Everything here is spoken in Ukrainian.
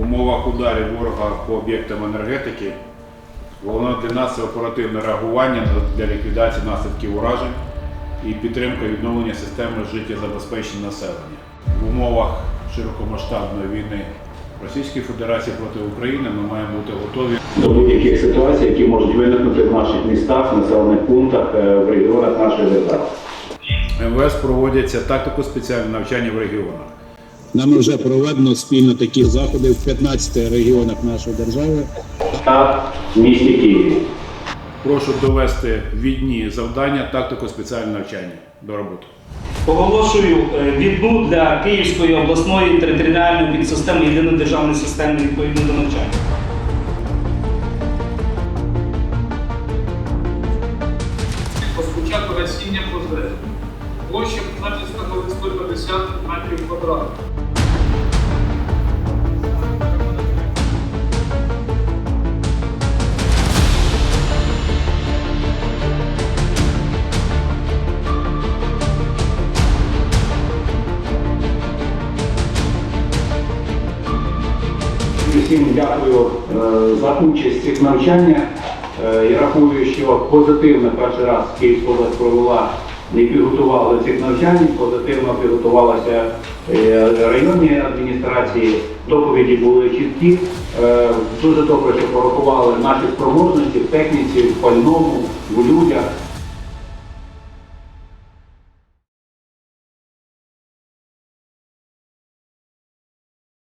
умовах ударів ворога по об'єктам енергетики головне для нас це оперативне реагування для ліквідації наслідків уражень і підтримка відновлення системи життєзабезпечення населення. В умовах широкомасштабної війни Російської Федерації проти України ми маємо бути готові до будь-яких ситуацій, які можуть виникнути в наших містах, населених пунктах, е, в регіонах нашої держави. МВС проводяться тактико спеціальні навчання в регіонах. Нами вже проведено спільно такі заходи в 15 регіонах нашої держави. Та місті Києві. Прошу довести відні завдання тактико спеціальне навчання до роботи. Оголошую е, відну для Київської обласної територіальної підсистеми єдиної державної системи відповідно до навчання. Розпочато гасіння пожежі. Площа 15 становить 150 метрів квадратних. Всім дякую е, за участь в цих навчаннях. Е, Я рахую, що позитивно перший раз Київська область провела і підготувала цих навчань, позитивно підготувалася е, районні адміністрації. Доповіді були чіткі. Дуже добре, що порахували наші спроможності в техніці, в пальному, в людях.